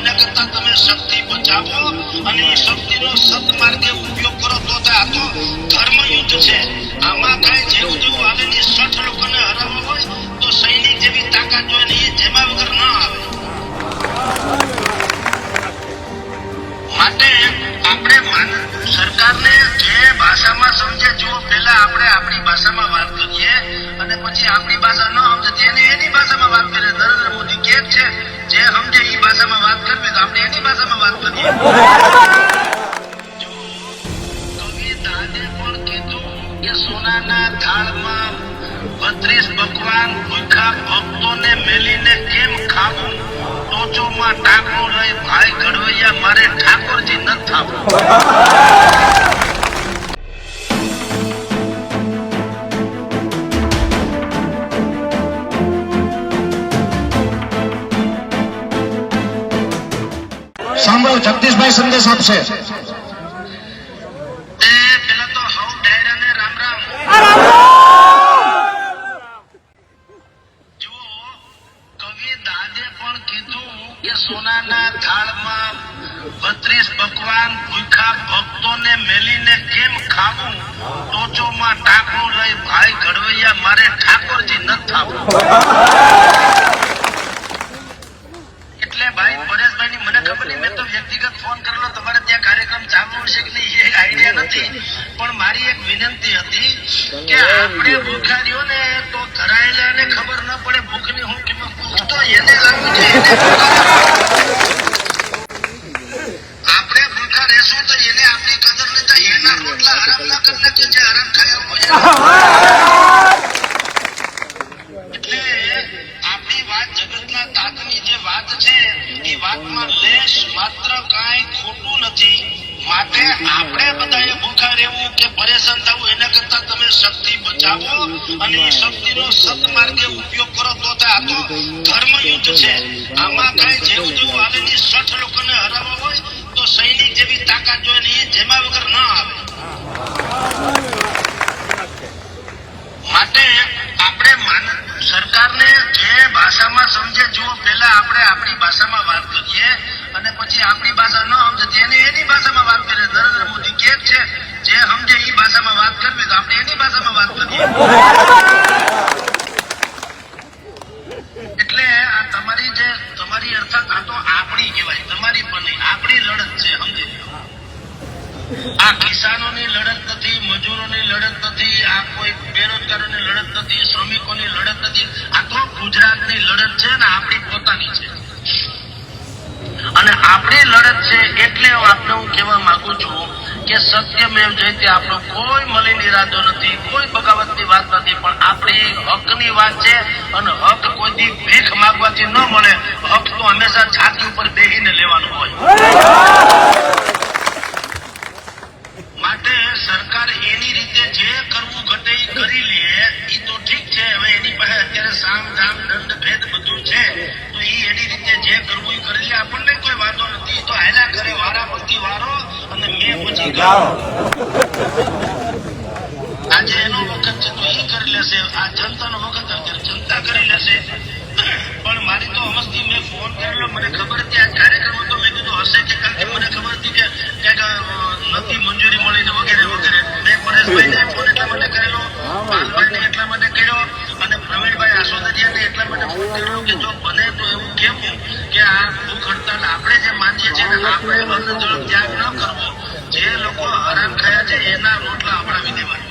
એના કરતા તમે શક્તિ બચાવો અને શક્તિનો સદમાર્ગે ઉપયોગ કરો તો તે આ તો થાવું સાંભળો જગદીશભાઈ સંદેશ આપશે તે પેલા તો હવ ડાયરાને રામ રામ જુઓ કવિ દાદે પણ કે સોનાના થાળમાં બત્રીસ ભગવાન ભૂખા ભક્તોને મેલીને કેમ ખાવું? ટોચોમાં ટાંકો લઈ ભાઈ ઘડવૈયા, મારે ઠાકોરજી ન થાવું. મને ખબર નહીં, મેં તો વ્યક્તિગત ફોન કરેલો, તમારે ત્યાં કાર્યક્રમ ચાલુ હશે એ આઈડિયા નથી. પણ મારી એક વિનંતી હતી કે આપણે ભૂખારીઓ ને તો ધરાયેલા ને ખબર ન પડે, ભૂખની હું કિંમત ભૂખ તો એને લાગુ છે એને આપણે ભૂખા રહેશું તો એને આપણી કદર નહીં થાય એના રોટલા હરામ ના કરી નાખીએ જે હરામ ખાયા હોય એટલે આપણી વાત જગતના તાતની જે વાત છે એ વાતમાં લેશ માત્ર કાંઈ ખોટું નથી આપણે બધાએ ભૂખા રહેવું કે પરેશાન થવું એના કરતા તમે શક્તિ બચાવો અને શક્તિનો સદમાર્ગે ઉપયોગ કરો તો આ તો ધર્મયુદ્ધ છે. આમાં કઈ જેવું જેવું આવે ની સઠ લોકોને હરાવવા હોય તો સૈનિક એ જેમાં વગર ના આવે. માટે આપણે સરકારને જે ભાષામાં સમજે જુઓ પહેલા આપણે આપણી ભાષામાં વાત કરીએ, અને પછી આપણી ભાષા ન સમજે તેને એની ભાષામાં વાત કરીએ, નરેન્દ્ર મોદી કે છે, જે સમજે એ ભાષામાં વાત કરવી તો આપણે એની ભાષામાં વાત કરીએ. એટલે આ તમારી જે, તમારી અર્થાત આ તો આપણી કહેવાય, તમારી પણ નહીં, આપણી લડત આ કિસાનોની લડત નથી, મજૂરોની લડત નથી, આ કોઈ બેરોજગારોની લડત નથી, શ્રમિકોની લડત નથી. આ તો ગુજરાતની લડત છે ને આપણી પોતાની છે. અને આપણી લડત છે એટલે હું આપને હું કહેવા માંગુ છું કે સત્યમેવ જયતે આપણો કોઈ મલિન ઈરાદો નથી, કોઈ બગાવતની વાત નથી, પણ આપણી હકની વાત છે અને હક કોઈથી ભીખ માગવાથી ન મળે, હક તો હંમેશા છાતી ઉપર બેહીને લેવાનું હોય. જે કરવું ઘટે એ કરી લે એ તો ઠીક છે, હવે એની પાસે અત્યારે સામ દામ દંડ, ભેદ બધું છે, તો એ એની રીતે જે કરવું એ કરી લે, આપણને કોઈ વાંધો નથી. તો આયલા ઘરે વારા પરથી વારો અને મેં પછી ગાઓ આજે એનો વખત છે તો એ કરી લેશે. આ જનતાનો વખત અત્યારે જનતા કરી લેશે. પણ મારી તો અમસ્તી મેં ફોન કરેલો મને ખબર હતી, આ કાર્યક્રમ હતો, મેં કીધું હશે કે કારણ મને ખબર હતી કે ક્યાંક નથી મંજૂરી મળી વગેરે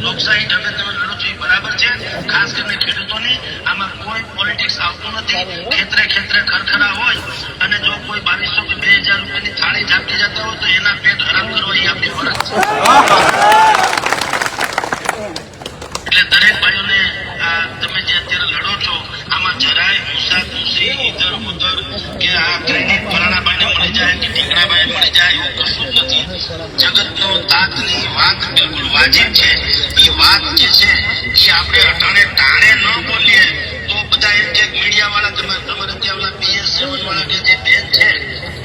લોકશાહી ઢબે તમે લડો છો એ બરાબર છે. ખાસ કરીને ખેડૂતોની. આમાં કોઈ પોલિટિક્સ આવતું નથી. ખેતરે ખેતરે ખરખરા હોય અને જો કોઈ બાવીસો કે બે હજાર રૂપિયાની થાળી ઝાપટી જતા હોય તો એના પેટ હરામ કરવા એ આપણી ફરજ છે. એટલે દરેક ભાઈઓને તમે જે અત્યારે લડો છો, આમાં જરાય મુસા તુસી ઇધર ઉધર કે આ ક્રેડિટ ફલાણા મળી જાય કે ટીકડા ભાઈ મળી જાય એવું કશું નથી. જગતનો તાતની વાત બિલકુલ વાજિબ છે. એ વાત જે છે, એ આપણે અટાણે ટાણે ન બોલીએ. તો બધા એમ કે મીડિયા વાળા, તમે તમારે ત્યાં ઓલા બીએસ વાળા કે જે બેન છે,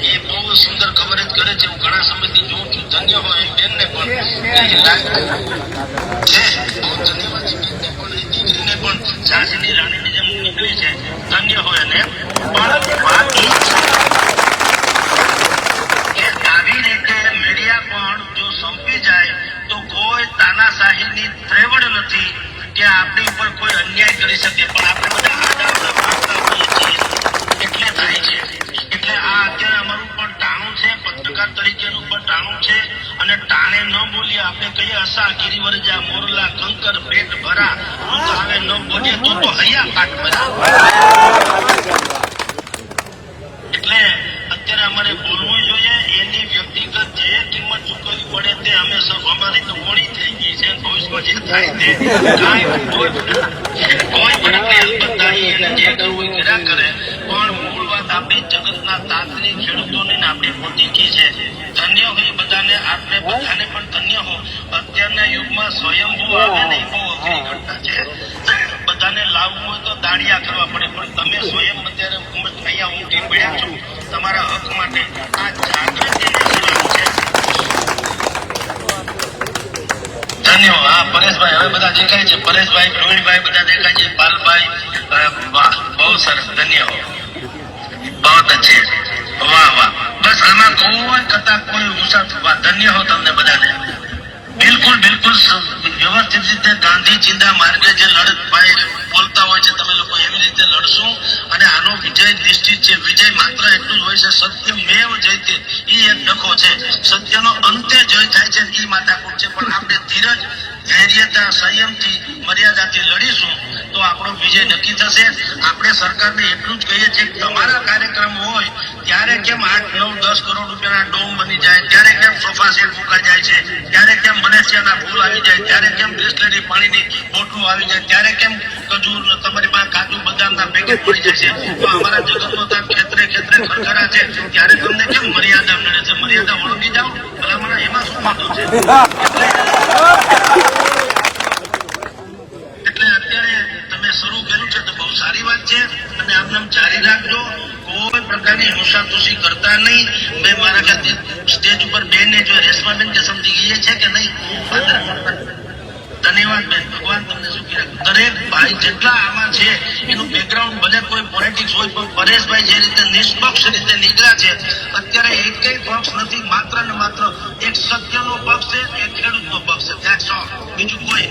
એ બહુ સુંદર કવરેજ કરે છે. હું ઘણા સમયથી જોઉં છું. ધન્ય હોય બેનને પણ. છે. કે આપણી ઉપર કોઈ અન્યાય કરી શકે પણ આપણે બધા આડા માનતા હોઈએ છીએ. એટલે થાય છે. એટલે આ અત્યારે અમારું પણ ટાણું છે, પત્રકાર તરીકેનું પણ ટાણું છે. અને ટાણે ન બોલીએ, આપણે કહીએ, અસા ગિરિવરજા મોરલા કંકર પેટ ભરા. હવે ન બોલીએ, તો તો હૈયા પાટ ભરા. એટલે અત્યારે અમારે બોલવું જોઈએ, એની વ્યક્તિગત જે કિંમત ચૂકવવી પડે તે અમે સૌ અમારી તો મોડી થઈ ગઈ. છે ભવિષ્યમાં જે થાય તે કાંઈ કોઈ કોઈ અલબત્ત નહીં એને જે કરવું એ કર્યા કરે પણ મૂળ વાત આપણી જગતના તાતની ખેડૂતોની આપણી પોતીકી છે ધન્ય હોય બધાને આપણે બધાને પણ ધન્ય હો અત્યારના યુગમાં સ્વયંભૂ આવે ને બહુ અઘરી ઘટના છે બધાને લાવવું હોય તો દાડિયા કરવા પડે પણ તમે સ્વયં અત્યારે અહીંયા ઉઠી પડ્યા છો તમારા હક માટે આ જાગૃતિને સલામ છે ધન્યો હા, પરેશભાઈ, હવે બધા દેખાય છે. પરેશભાઈ, પ્રવીણભાઈ, બધા દેખાય છે. પાલભાઈ બહુ સરસ. ધન્ય હો બહુ અચ્છે વાહ વાહ. બસ આમાં કોઈ કરતા કોઈ ઉષા ધન્ય હો તમને બધાને. બિલકુલ બિલકુલ વ્યવસ્થિત રીતે ગાંધી ચિંતા માર્ગે જે લડત બોલતા હોય છે, તમે લોકો એવી રીતે લડશું. અને આનો વિજય નિશ્ચિત છે. માત્ર એટલું જ હોય છે સત્ય મેવ જયતે એ એક ડખો છે. સત્યનો અંતે જય થાય છે એ માથાકૂટ છે. પણ આપણે ધીરજ, ધૈર્યતા, સંયમથી મર્યાદાથી લડીશું, તો આપણો વિજય નક્કી થશે. આપણે સરકારને એટલું જ કહીએ છીએ તમારા કાર્યક્રમ હોય ત્યારે કેમ આઠ, નવ, દસ કરોડ રૂપિયાના ડોમ બની જાય, ત્યારે કેમ સોફા સેટ ફૂંકાઈ જાય છે, ત્યારે કેમ મલેશિયાના ફૂલ આવી જાય, ત્યારે કેમ બિસ્લેરી પાણીની બોટલો આવી જાય, ત્યારે કેમ ખજૂર તમારી પાસે કાજુ બદામના પેકેટ મળી જાય છે. તો અમારા જગતનો તાર ક્ષેત્રે ખેતરે ખરખરા છે, ત્યારે તમને કેમ મર્યાદા મળે છે? મર્યાદા ઓળખી જાઓ ભલામણ એમાં શું વાંધો છે? એટલે અત્યારે તમે શરૂ કર્યું છે તો બહુ સારી વાત છે, અને આમ નામ જારી રાખજો પ્રકારની હોશાતુશી કરતા નહીં. મેં મારા ખ્યાલથી સ્ટેજ ઉપર બેને જો રેશમાબેન કે સમજી ગઈ છે કે નહીં? ધન્યવાદ બેન, ભગવાન તમને સુખી રાખે. દરેક ભાઈ જેટલા આમાં છે, એનું બેકગ્રાઉન્ડ ભલે કોઈ પોલિટિક્સ હોય, પણ પરેશભાઈ જે રીતે નિષ્પક્ષ રીતે નીકળ્યા છે, અત્યારે એક પક્ષ નથી. માત્ર ને માત્ર એક સત્યનો પક્ષ છે, એક ખેડૂતનો પક્ષ છે. બીજું કોઈ